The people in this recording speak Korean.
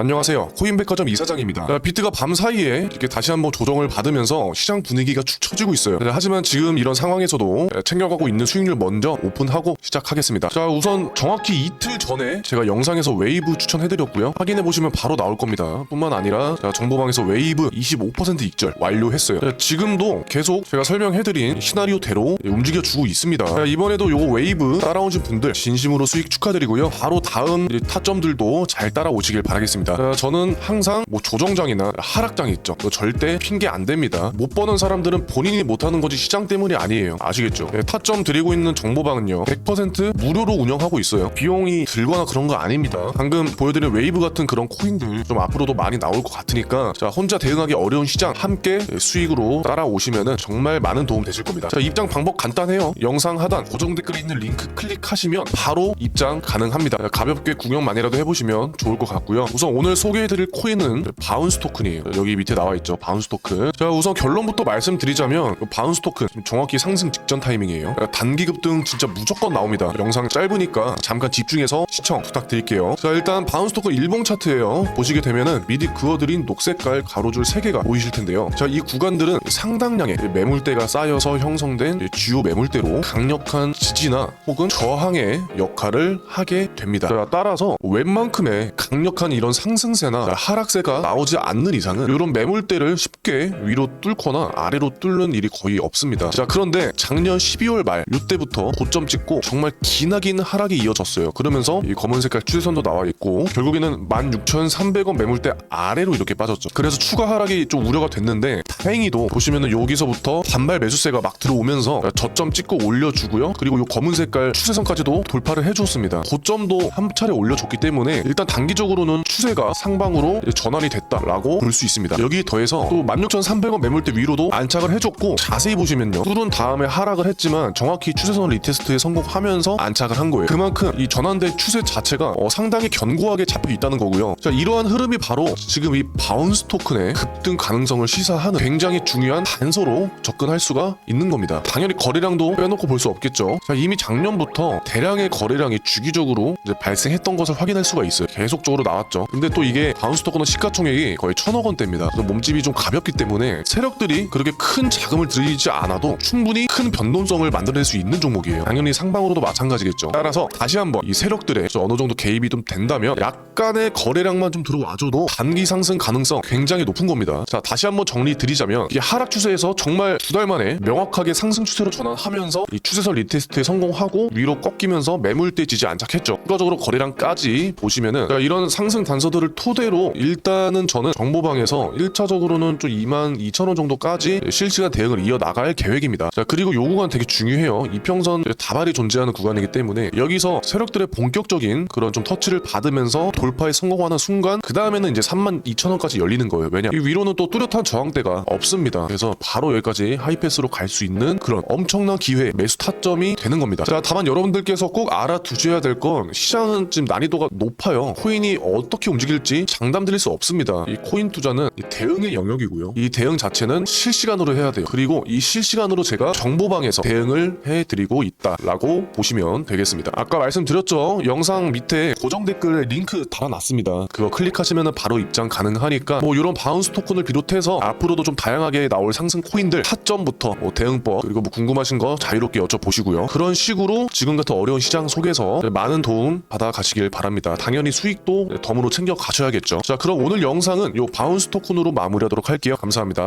안녕하세요. 코인백화점 이사장입니다. 자, 비트가 밤 사이에 이렇게 다시 한번 조정을 받으면서 시장 분위기가 축 처지고 있어요. 자, 하지만 지금 이런 상황에서도 챙겨가고 있는 수익률 먼저 오픈하고 시작하겠습니다. 자, 우선 정확히 이틀 전에 제가 영상에서 웨이브 추천해드렸고요. 확인해 보시면 바로 나올 겁니다. 뿐만 아니라 자, 정보방에서 웨이브 25% 익절 완료했어요. 자, 지금도 계속 제가 설명해드린 시나리오대로 움직여주고 있습니다. 자, 이번에도 요 웨이브 따라오신 분들 진심으로 수익 축하드리고요. 바로 다음 타점들도 잘 따라오시길 바라겠습니다. 자, 저는 항상 뭐 조정장이나 하락장이 있죠. 절대 핑계 안 됩니다. 못 버는 사람들은 본인이 못하는 거지 시장 때문이 아니에요. 아시겠죠? 네, 타점 드리고 있는 정보방은요. 100% 무료로 운영하고 있어요. 비용이 들거나 그런 거 아닙니다. 방금 보여드린 웨이브 같은 그런 코인들 좀 앞으로도 많이 나올 것 같으니까 자 혼자 대응하기 어려운 시장 함께 수익으로 따라오시면은 정말 많은 도움 되실 겁니다. 자 입장 방법 간단해요. 영상 하단 고정 댓글에 있는 링크 클릭하시면 바로 입장 가능합니다. 자, 가볍게 구경만이라도 해보시면 좋을 것 같고요. 우선 오늘 소개해드릴 코인은 바운스 토큰이에요. 여기 밑에 나와 있죠. 바운스 토큰. 자 우선 결론부터 말씀드리자면 바운스 토큰 정확히 상승 직전 타이밍이에요. 자, 단기 급등 진짜 무조건 나옵니다. 영상 짧으니까 잠깐 집중해서 시청 부탁드릴게요. 자 일단 바운스 토큰 일봉 차트예요. 보시게 되면은 미리 그어드린 녹색깔 가로줄 3개가 보이실 텐데요. 자 이 구간들은 상당량의 매물대가 쌓여서 형성된 주요 매물대로 강력한 지지나 혹은 저항의 역할을 하게 됩니다. 자, 따라서 웬만큼의 강력한 이런 상승세나 하락세가 나오지 않는 이상은 이런 매물대를 쉽게 위로 뚫거나 아래로 뚫는 일이 거의 없습니다. 자 그런데 작년 12월 말 이때부터 고점 찍고 정말 기나긴 하락이 이어졌어요. 그러면서 이 검은 색깔 추세선도 나와 있고 결국에는 16,300원 매물대 아래로 이렇게 빠졌죠. 그래서 추가 하락이 좀 우려가 됐는데 다행히도 보시면은 여기서부터 반발 매수세가 막 들어오면서 저점 찍고 올려주고요. 그리고 이 검은 색깔 추세선까지도 돌파를 해줬습니다. 고점도 한 차례 올려줬기 때문에 일단 단기적으로는 추세가 상방으로 전환이 됐다라고 볼 수 있습니다. 여기 더해서 또 16,300원 매물대 위로도 안착을 해줬고 자세히 보시면요. 뚫은 다음에 하락을 했지만 정확히 추세선 리테스트에 성공하면서 안착을 한 거예요. 그만큼 이 전환된 추세 자체가 어, 상당히 견고하게 잡혀 있다는 거고요. 자 이러한 흐름이 바로 지금 이 바운스 토큰의 급등 가능성을 시사하는 굉장히 중요한 단서로 접근할 수가 있는 겁니다. 당연히 거래량도 빼놓고 볼 수 없겠죠. 자 이미 작년부터 대량의 거래량이 주기적으로 발생했던 것을 확인할 수가 있어요. 계속적으로 나왔죠. 근데 또 이게 바운스 토큰은 시가총액이 거의 천억 원대입니다. 몸집이 좀 가볍기 때문에 세력들이 그렇게 큰 자금을 들이지 않아도 충분히 큰 변동성을 만들어낼 수 있는 종목이에요. 당연히 상방으로도 마찬가지겠죠. 따라서 다시 한번 이 세력들의 어느 정도 개입이 좀 된다면 약간의 거래량만 좀 들어와줘도 단기 상승 가능성 굉장히 높은 겁니다. 자 다시 한번 정리 드리자 면이 하락 추세에서 정말 두 달 만에 명확하게 상승 추세로 전환하면서 이 추세선 리테스트에 성공하고 위로 꺾이면서 매물대 지지 안착했죠. 추가적으로 거래량까지 보시면은 자, 이런 상승 단서들을 토대로 일단은 저는 정보방에서 1차적으로는 좀 2만 2천 원 정도까지 실시간 대응을 이어 나갈 계획입니다. 자 그리고 요 구간 되게 중요해요. 이평선 다발이 존재하는 구간이기 때문에 여기서 세력들의 본격적인 그런 좀 터치를 받으면서 돌파에 성공하는 순간 그 다음에는 이제 3만 2천 원까지 열리는 거예요. 왜냐 이 위로는 또 뚜렷한 저항대가 없습니다. 그래서 바로 여기까지 하이패스로 갈 수 있는 그런 엄청난 기회 매수 타점이 되는 겁니다. 자 다만 여러분들께서 꼭 알아두셔야 될 건 시장은 지금 난이도가 높아요. 코인이 어떻게 움직일지 장담 드릴 수 없습니다. 이 코인 투자는 이 대응의 영역이고요. 이 대응 자체는 실시간으로 해야 돼요. 그리고 이 실시간으로 제가 정보방에서 대응을 해드리고 있다라고 보시면 되겠습니다. 아까 말씀드렸죠. 영상 밑에 고정 댓글에 링크 달아놨습니다. 그거 클릭하시면 바로 입장 가능하니까 뭐 이런 바운스 토큰을 비롯해서 앞으로도 좀 다양하게 나올 상승 코인들 타점부터 뭐 대응법 그리고 뭐 궁금하신 거 자유롭게 여쭤보시고요. 그런 식으로 지금 같은 어려운 시장 속에서 많은 도움 받아 가시길 바랍니다. 당연히 수익도 덤으로 챙겨 가셔야겠죠. 자 그럼 오늘 영상은 요 바운스 토큰으로 마무리하도록 할게요. 감사합니다.